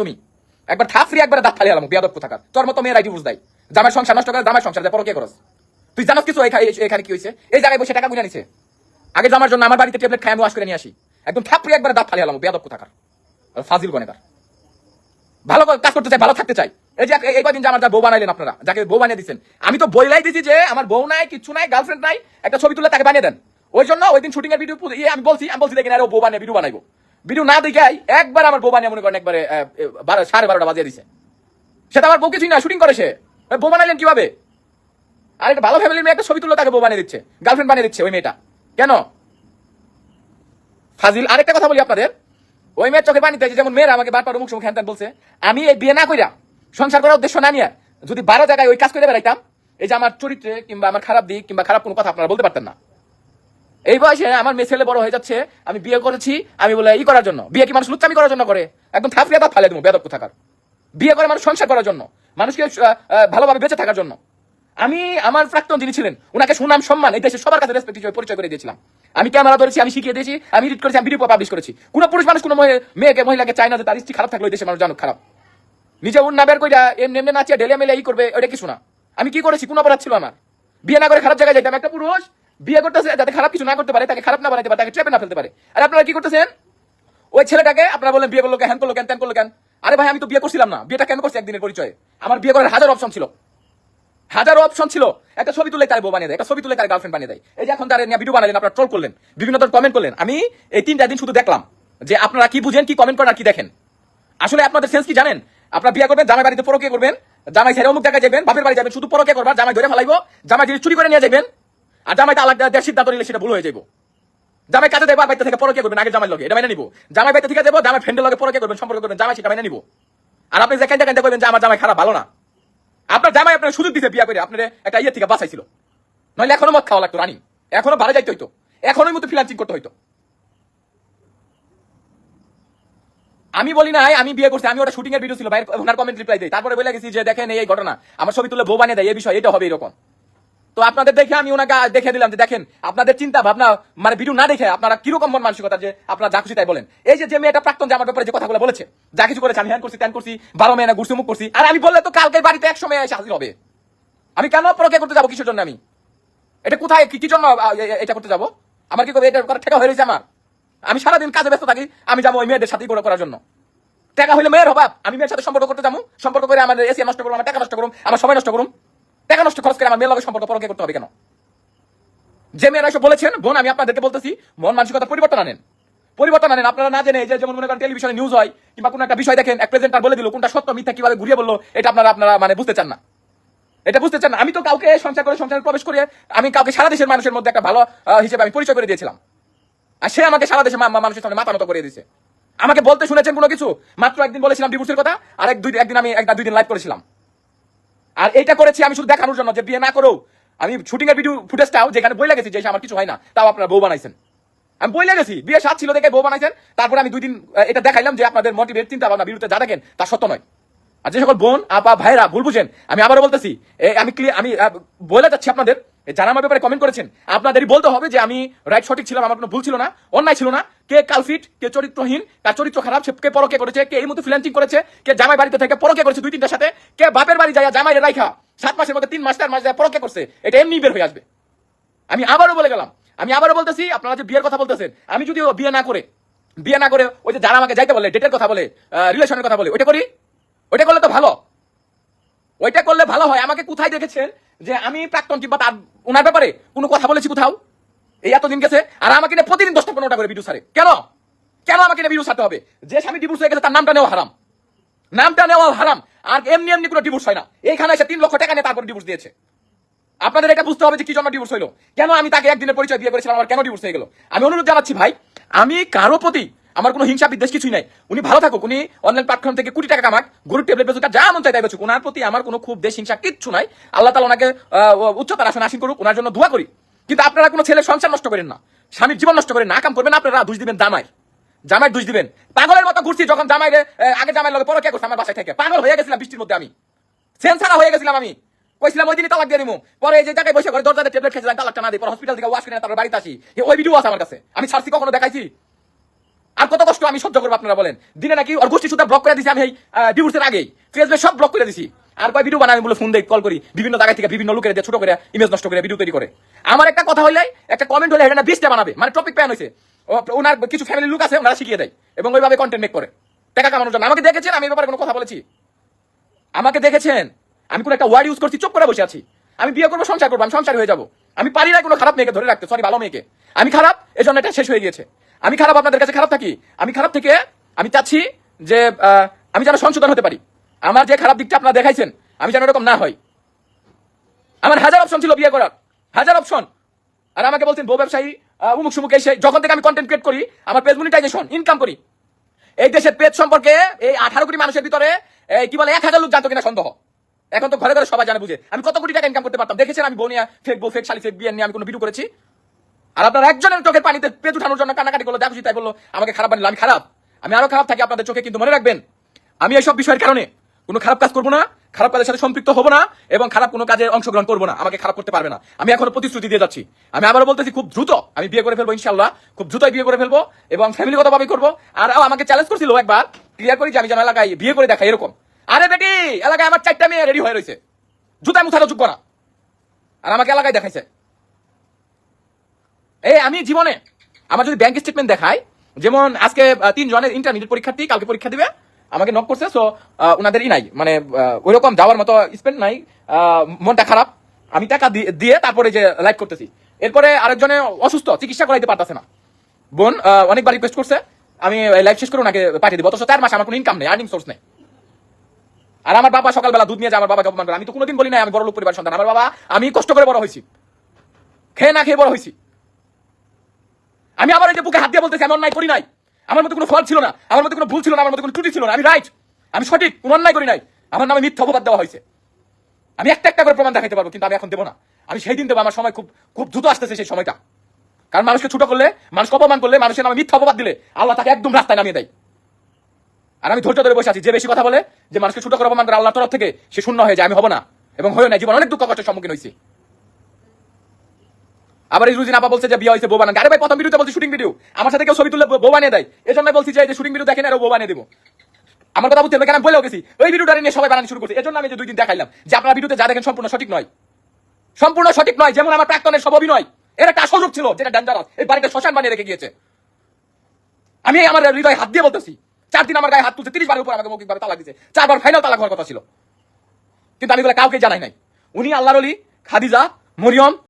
তুমি। একবার থাপড়ি একবার দাঁত ফালিয়ে আলাম বিয়াদব কোথাকার। তোর মতো মেয়ের আইডি বুঝ দেয় জামাই সংসার নষ্ট করে জামাই সংসার পরকে করস? তুই জানাস কিছু এখা- এখানে কি হয়েছে? এই জায়গায় বসে টাকা গুনে নিছে। আগে জামার জন্য আমার বাড়িতে ট্যাবলেট খাই, আমি ওয়াশ করে নিয়ে আসি। একদম থাপড়ি একবার দাঁত ফালিয়ে আলাম বিয়াদব কোথাকার। ফাজিল গনেকার ভালো কাজ করতে চাই, ভালো থাকতে চাই। এই যে এই কদিন যে আমার বউ বানাইলেন আপনারা, যাকে বউ বানিয়ে দিচ্ছেন আমি তো বইলাই দিছি যে আমার বউ নাই, কিছু নাই গার্লফ্রেন্ড নাই, একটা ছবি তুলে তাকে বানিয়ে দেন। ওই জন্য ওই দিন শুটিং এর ভিডিও ইয়ে আমি বলছি আমি বলছি দেখেন আরে বউ বানিয়ে ভিডিও বানাইবো। ভিডিও না দেখাই একবার আমার বউ বানিয়ে মনে করেন একবারে সাড়ে বারোটা বাজিয়ে দিছে। সেটা আমার বউ কিছুই না, শুটিং করে সে। বউ কীভাবে? আর একটা ভালো ফ্যামিলির মেয়ে একটা ছবি তুলে তাকে বউ বানিয়ে দিচ্ছে। গার্লফ্রেন্ড বানিয়ে দিচ্ছে ওই মেয়েটা। কেন? ফাজিল, আরেকটা কথা বলি আপনাদের। ওই মেয়ের চোখে দিয়েছে যেমন মেয়েরা আমাকে বারবার মুখ মুখ হ্যান বলছে, আমি এই বিয়ে না কইরা সংসার করার উদ্দেশ্য না নিয়ে যদি বারো জায়গায় ওই কাজ করে বেড়াইতাম, এই যে আমার চরিত্রে কিংবা আমার খারাপ দিক কিংবা খারাপ কোনো কথা আপনারা বলতে পারতেন না। এই বয়সে আমার মেয়ে ছেলে বড় হয়ে যাচ্ছে, আমি বিয়ে করেছি, আমি বলে ই করার জন্য। বিয়ে কি মানুষ লুচ্চামি করার জন্য করে? একদম থাপড়িয়া দাঁত ফালে দেবো বেদক থাকার বিয়ে করে মানুষ সংসার করার জন্য, মানুষকে ভালোভাবে বেঁচে থাকার জন্য। আমি, আমার প্রাক্তন যিনি ছিলেন ওনাকে সুনাম, সম্মান এই দেশে সবার কাছে রেসপেক্ট হিসেবে পরিচয় করে দিয়েছিলাম। আমি ক্যামেরা ধরেছি, আমি শিখিয়ে দিয়েছি, আমি এডিট করেছি, আমি ভিডিও পাবলিশ করেছি। কোনো পুরুষ মানুষ, কোনো মেয়েকে, মহিলাকে চায় না যে তার স্ত্রী খারাপ থাকলে ওই দেশে মানুষ জানুক খারাপ। নিজে উন না বের কইরা এমনি এমনি নাচিয়ে ঢেলে মেলে ই করবে, ওইটা কিছু না। আমি কি করেছি? কোনো অপরাধ ছিল আমার। বিয়ে না করে খারাপ জায়গায় যাইতাম। একটা পুরুষ বিয়ে করতেছে, যাতে খারাপ কিছু না করতে পারে, তাকে খারাপ না বানাইতে পারে, তাকে ট্রেপে না ফেলতে পারে। আর আপনারা কি করতেছেন? ওই ছেলেটাকে আপনারা বলেন বিয়ে করল কেন করল কেন, ত্যান করল কেন? আরে ভাই, আমি তো বিয়ে করছিলাম না। বিয়েটা কেন করছি একদিনের পরিচয়ে? আমার বিয়ে করার হাজার অপশন ছিল। হাজারো অপশন ছিল। একটা ছবি তুলে তার বউ বানিয়ে দেয়, একটা ছবি তুলে তার গার্লফ্রেন্ড বানিয়ে দেয়। এই যে এখন তার ভিডিও বানালেন, আপনারা ট্রোল করলেন, বিভিন্ন ধরনের কমেন্ট করলেন। আমি এই তিনটা দিন শুধু দেখলাম যে আপনারা কি বুঝেন, কি কমেন্ট করেন, আর কি দেখেন। আসলে আপনাদের সেন্স কি জানেন? আপনারা বিয়ে করবেন, জামাই বাড়িতে পরকে করবেন, জামাই ছেড়ে অমুক জায়গায় যাবেন, বাপের বাড়ি যাবেন, শুধু পরকে করবার জামাই ধরে ফেলাইবো, জামাই যদি চুরি করে নিয়ে যাবেন আর জামাই তালাক দেওয়ার সিদ্ধান্ত নিলে সেটা ভুল হয়ে যাব জামাই কাজে দেবো বাড়িতে থেকে পরকে করবেন আগে জামাই লগে, এটা নিবো। জামাই বাড়িতে থেকে দেবো, জামাই ফ্রেন্ডের লগে পরকে করবেন, সম্পর্ক করবেন, জামাই সেটা মেনে নিবো। আর আপনি যেখানে যেখানে করবেন যে আমার জামাই খারাপ, ভালো না। আপনার জামাই আপনার সুযোগ দিতে বিয়া করে, আপনার একটা ইয়ে থেকে বাঁচাইছিল। নইলে এখনও মদ খাওয়া লাগতো, রানি। এখনও ভালো যাইতে হইতো। এখনোই মতো ফ্রিলান্সিং করতে হইতো। আমি বলি নাই, আমি বিয়ে করছি, আমি ওটা শুটিং এর ভিডিও ছিল ভাই ওনার কমেন্ট রিপ্লাই দেই। তারপরে বলে গেছি যে, দেখেন এই ঘটনা, আমার ছবি তুলে বউ বানিয়ে দেয়, এই বিষয়, এটা হবে এরকম। তো আপনাদের দেখে আমি ওনাকে দেখে দিলাম যে দেখেন, আপনাদের চিন্তা ভাবনা মানে ভিডিও না দেখে আপনারা কীরকম মন মানসিকতা যে আপনারা যা খুশি তাই বলেন। এই যে যে মেয়েটা প্রাক্তন যে আমার ব্যাপারে যে কথাগুলো বলেছে, যা কিছু করেছে, আমি হ্যান করছি, ত্যান করছি, বারো মেয়ে না মুখ করছি, আর আমি বললে তো কালকে বাড়িতে এক সময় এসে হাজির হবে। আমি কেন পরকে করতে যাব কিসের জন্য আমি? এটা কোথায়, কি জন্য এটা করতে যাব? আমার কি করবে এটা করার ঠেকা হয়ে রয়েছে আমার? আমি সারাদিন কাজে ব্যস্ত থাকি, আমি যাব ওই মেয়েদের সাথেই করে করার জন্য। টাকা হইলে মেয়ের অভাব, আমি মেয়ের সাথে সম্পর্ক করতে যাব, সম্পর্ক করে আমার এসি নষ্ট করুন আমার টাকা নষ্ট করুন আমার সময় নষ্ট করুন টাকা নষ্ট খরচ করে আমার মেয়ের লগে সম্পর্ক পরকে করতে হবে কেন? যে মেয়েরা এসে বলেছেন, বোন, আমি আপনাদেরকে বলতেছি, মন মানসিকতা পরিবর্তন আনেন। পরিবর্তন আনেন। আপনারা না জেনে যে, যেমন মনে করেন টেলিভিশনে নিউজ হয়, কিংবা কোনো একটা বিষয় দেখেন, এক প্রেজেন্টার বলে দিল, কোনটা সত্য, মিথ্যা, কীভাবে ঘুরিয়ে বলল, এটা আপনারা আপনারা মানে বুঝতে চান না। এটা বুঝতে চান আমি তো কাউকে সংসার করে, সংসারে প্রবেশ করে আমি কাউকে সারা দেশের মানুষের মধ্যে একটা ভালো হিসেবে আমি পরিচয় করে দিয়েছিলাম। আর সে আমাকে সারা দেশে মানুষের সামনে মাথা করে দিয়েছে। আমাকে বলতে শুনেছেন কোনো কিছু? মাত্র একদিন বলেছিলাম ডিভোর্সের কথা আর এক দুই, একদিন আমি একটা দুই দিন লাইভ করেছিলাম। আর এটা করেছি আমি শুধু দেখানোর জন্য যে বিয়ে না করেও আমি শুটিং এর ভিডিও ফুটেজটাও যেখানে বই গেছি যে আমার কিছু হয় না, তাও আপনারা বউ বানাইছেন। আমি বই গেছি বিয়ে সাত ছিল দেখে বউ বানাইছেন। তারপরে আমি দুই দিন এটা দেখাইলাম যে আপনাদের মোটিভেট চিন্তা ভাবনা বিরুদ্ধে যা দেখেন, তা সত্য নয়। আর যে সকল বোন, আপা ভাইরা ভুল বুঝেন, আমি আবারও বলতেছি আমি ক্লিয়ার আমি বলে যাচ্ছি আপনাদের যারা আমার ব্যাপারে কমেন্ট করেছেন, আপনাদেরই বলতে হবে যে আমি রাইট সঠিক ছিলাম, আমার কোনো ভুল ছিল না, অন্যায় ছিল না। কে কালফিট কে চরিত্রহীন, কার চরিত্র খারাপ, সে কে পরকে করেছে, কে এই মতো ফ্রিল্যান্সিং করেছে, কে জামাই বাড়িতে থেকে পরকে করেছে দুই তিনটার সাথে, কে বাপের বাড়ি যায় জামাই রাইখা, সাত মাসের মধ্যে তিন মাস, চার মাস যায়, পরকে করছে, এটা এমনি বের হয়ে আসবে। আমি আবারও বলে গেলাম, আমি আবারও বলতেছি, আপনারা যে বিয়ের কথা বলতেছেন, আমি যদি বিয়ে না করে, বিয়ে না করে ওই যে যারা আমাকে যাইতে বলে ডেটের কথা বলে রিলেশনের কথা বলে, ওইটা করি? ওইটা করলে তো ভালো। ওইটা করলে ভালো হয়। আমাকে কোথায় দেখেছেন যে আমি প্রাক্তন কিংবা তার ওনার ব্যাপারে কোনো কথা বলেছি কোথাও? এই এতদিন গেছে, আর আমাকে নিয়ে প্রতিদিন দশটা পনেরোটা করে ভিডিও সারে কেন? কেন আমাকে নিয়ে ভিডিও সারতে হবে? যে স্বামী ডিভোর্স হয়ে গেছে, তার নামটা নেওয়া হারাম। নামটা নেওয়া হারাম, আর এমনি এমনি কোনো ডিভোর্স হয় না। এইখানে এসে তিন লক্ষ টাকা নিয়ে তারপর ডিভোর্স দিয়েছে। আপনাদের এটা বুঝতে হবে যে কি জন্য ডিভোর্স হইল। কেন আমি তাকে একদিনের পরিচয় বিয়ে করেছিলাম আমার কেন ডিভোর্স হয়ে গেল? আমি অনুরোধ জানাচ্ছি ভাই, আমি কারও প্রতি আমার কোনো হিংসা বিদ্বেষ কিছুই নাই। উনি ভালো থাকুক, উনি অনলাইন প্ল্যাটফর্ম থেকে কোটি টাকা কামাক, গরুর টেবলেট বেচুক, যা মন চাই তাই বেচুক। ওনার প্রতি আমার কোনো খুব দেশ হিংসা কিচ্ছু নাই। আল্লাহ তালা ওনাকে উচ্চতার আসন আসীন করুক, ওনার জন্য দোয়া করি। কিন্তু আপনারা কোনো ছেলে সংসার নষ্ট করেন না, স্বামীর জীবন নষ্ট করেন না কাম করবেন আপনারা দোষ দিবেন দামায় জামাই দোষ দিবেন। পাগলের মতো ঘুরছি যখন জামাই আগে জামাই লগে পরে কে করছে আমার বাসায় থেকে। পাগল হয়ে গেছিলাম বৃষ্টির মধ্যে আমি। সেন্সারা হয়ে গেছিলাম আমি। কইছিলাম, ওই দিনই তালাক দিয়ে দিমু। পরে এই যে জায়গায় বসে করে দরজাতে ট্যাবলেট খেয়েছিলাম তালাকটা না দিই পরে হসপিটাল থেকে ওয়াশ করে তারপর বাড়িতে আসি। ওই ভিডিও আছে আমার কাছে। আমি ছাড়ছি, কখনো দেখাইছি? আর কত কষ্ট আমি সহ্য করব আপনারা বলেন। দিনে নাকি ওর গোষ্ঠী সুদ্ধা ব্লক করে দিছি আমি এই ডিভোর্সের আগেই। ফেসবুক সব ব্লক করে দিছি। আর কয় ভিডিও বানাই বলে ফোন দেই কল করি। বিভিন্ন জায়গা থেকে বিভিন্ন লোকের দিয়ে ছোট করে ইমেজ নষ্ট করে ভিডিও তৈরি করে। আমার একটা কথা হলে একটা কমেন্ট হলে এটা বিশটা বানাবে। মানে টপিক প্যান হয়েছে ওনার কিছু ফ্যামিলি লোক আছে, ওনারা শিখিয়ে দেয়। এবং ওইভাবে কন্টেন্ট মেক করে। টাকা কামানোর জন্য। আমাকে দেখেছেন? আমি এই ব্যাপারে কোনো কথা বলেছি? আমাকে দেখেছেন? আমি কোনো একটা ওয়ার্ড ইউজ করছি, চুপ করে বসে আছি। আমি বিয়ে করব, সংসার করব, আমি সংসার হয়ে যাব। আমি পারি না কোনো খারাপ মেয়েকে ধরে রাখতে। সরি ভালো মেয়েকে। আমি খারাপ, এজন্য এটা শেষ হয়ে গিয়েছে। আমি খারাপ আপনাদের কাছে খারাপ থাকি। আমি খারাপ থেকে আমি চাচ্ছি যে আমি যেন সংশোধন হতে পারি। আমার যে খারাপ দিকটা আপনারা দেখাইছেন, আমি যেন এরকম না হয়। আমার হাজার অপশন ছিল বিয়ে করার। হাজার অপশন আর আমাকে বলছেন, বউ ব্যবসায়ী উমুক সুমুক এসে যখন থেকে আমি কন্টেন্ট ক্রিয়েট করি, আমার পেজ মনিটাইজেশন ইনকাম করি। এই দেশের পেজ সম্পর্কে এই আঠারো কোটি মানুষের ভিতরে কি বলে, এক হাজার লোক জানতো কিনা সন্দেহ। এখন তো ঘরে ঘরে সবাই জানে বুঝে। আমি কত কোটি টাকা ইনকাম করতে পারতাম? দেখেছেন আমি বোনিয়া ফেক বউ ফেক শালি ফেক বিয়ে নিয়ে আমি কোনো ভিডিও করেছি? আর আপনার একজনের চোখের পানিতে পেট উঠানোর জন্য কান্নাকাটি করল দেখো তাই বলল, আমাকে খারাপ বানিল আমি খারাপ। আমি আরও খারাপ থাকি আপনাদের চোখে, কিন্তু মনে রাখবেন, আমি এইসব বিষয়ের কারণে কোনো খারাপ কাজ করব না, খারাপ কাজের সাথে সম্পৃক্ত হব না এবং খারাপ কোনো কাজে অংশগ্রহণ করব না। আমাকে খারাপ করতে পারবে না। আমি এখনও প্রতিশ্রুতি দিয়ে যাচ্ছি। আমি আবারও বলতেছি, খুব দ্রুত আমি বিয়ে করে ফেলব ইনশাল্লাহ খুব দ্রুতই বিয়ে করে ফেলব এবং ফ্যামিলিগতভাবে করব। আর আমাকে চ্যালেঞ্জ করছিল একবার ক্লিয়ার করি যে আমি যেন এলাকায় বিয়ে করে দেখাই এরকম। আরে বেটি, এলাকায় আমার চারটা মেয়ে রেডি হয়ে রয়েছে। জুতা মুথাটা যোগ্য না আর আমাকে এলাকায় দেখাইছে। আমি জীবনে আমার যদি ব্যাংক স্টেটমেন্ট দেখায়, যেমন আজকে তিন জনের ইন্টারমিডিয়েট পরীক্ষার্থী কালকে পরীক্ষা দিবে, আমাকে নক করছে সো ওনাদেরই নাই। মানে ওই রকম যাওয়ার মতো স্পেন্ড নাই মনটা খারাপ। আমি টাকা দিয়ে তারপরে যে লাইভ করতেছি। এরপরে আরেকজনে অসুস্থ, চিকিৎসা করাইতে পারতেছে না। বোন অনেকবার রিকোয়েস্ট করছে, আমি লাইভ শেষ করে ওনাকে পাঠিয়ে দিব। অথচ চার মাস আমার কোনো ইনকাম নেই আর্নিং সোর্স নেই। আর আমার বাবা সকালবেলা দুধ নিয়ে যায়, আমার বাবাকে অপমান করে আমি তো কোনোদিন বলি না আমি বড় লোক পরিবার সন্তান। আমার বাবা, আমি কষ্ট করে বড় হয়েছি। খেয়ে না খেয়ে বড় হয়েছি। আমি আমার এই বুকে হাত দিয়ে বলতেছি, আমি অন্যায় করি নাই। আমার মধ্যে কোনো ফল ছিল না, আমার মধ্যে কোনো ভুল ছিল না, আমার মধ্যে কোনো ত্রুটি ছিল না, আমি রাইট আমি সঠিক, কোনো অন্যায় করি নাই। আমার নামে মিথ্যা অপবাদ দেওয়া হয়েছে। আমি একটা একটা করে প্রমাণ দেখাইতে পারব, কিন্তু আমি এখন দেবো না। আমি সেই দিন দেবো, আমার সময় খুব খুব দ্রুত আসতেছে সেই সময়টা। কারণ মানুষকে ছোট করলে, মানুষকে অপমান করলে, মানুষের নামে মিথ্যা অপবাদ দিলে আল্লাহ তাকে একদম রাস্তায় নামিয়ে দেয়। আর আমি ধৈর্য ধরে বসে আছি, যে বেশি কথা বলে, যে মানুষকে ছোট করে অপমান করে আল্লাহ তরফ থেকে সে শূন্য হয়ে যায়, আমি হব না। এবং হয়ে না জীবন অনেক দুঃখ কষ্টের সম্মুখীন হয়েছি। আবার এই রুজিন আপা বলছে যে বিয়ে হয়েছে, বউ আরে ভাই, প্রথম ভিডিওতে বলছি শুটিং ভিডিও আমার সাথে কেউ ছবি তুলে বউ বানিয়ে দেয়। এই জন্য বলছি যে শুটিং ভিডিও দেখেন, আর বউ বানিয়ে দেবো। আমার কথা বুঝতে হবে কেন আমি বলেও গেছি। ওই ভিডিওটা নিয়ে সবাই বানানো শুরু করছে। এজন্য আমি যে দুই দিন দেখাইলাম যে আপনার ভিডিওতে যা দেখেন সম্পূর্ণ সঠিক নয়। সম্পূর্ণ সঠিক নয়, যেমন আমার প্রাক্তনের সব অভিনয়। এর একটা আসল রূপ ছিল, যেটা ডেঞ্জারাস এই বাড়িতে শ্মশান বানিয়ে রেখে গিয়েছে। আমি আমার হৃদয় হাত দিয়ে বলতেছি, চার দিন আমার গায়ে হাত তুলছে তিরিশ বারের উপর আমাকে মৌখিকভাবে তালাক দিছে। চারবার ফাইনাল তালাক হওয়ার কথা ছিল। কিন্তু আমি এগুলো কাউকে জানাই নাই। উনি আল্লাহর অলি খাদিজা, মরিয়ম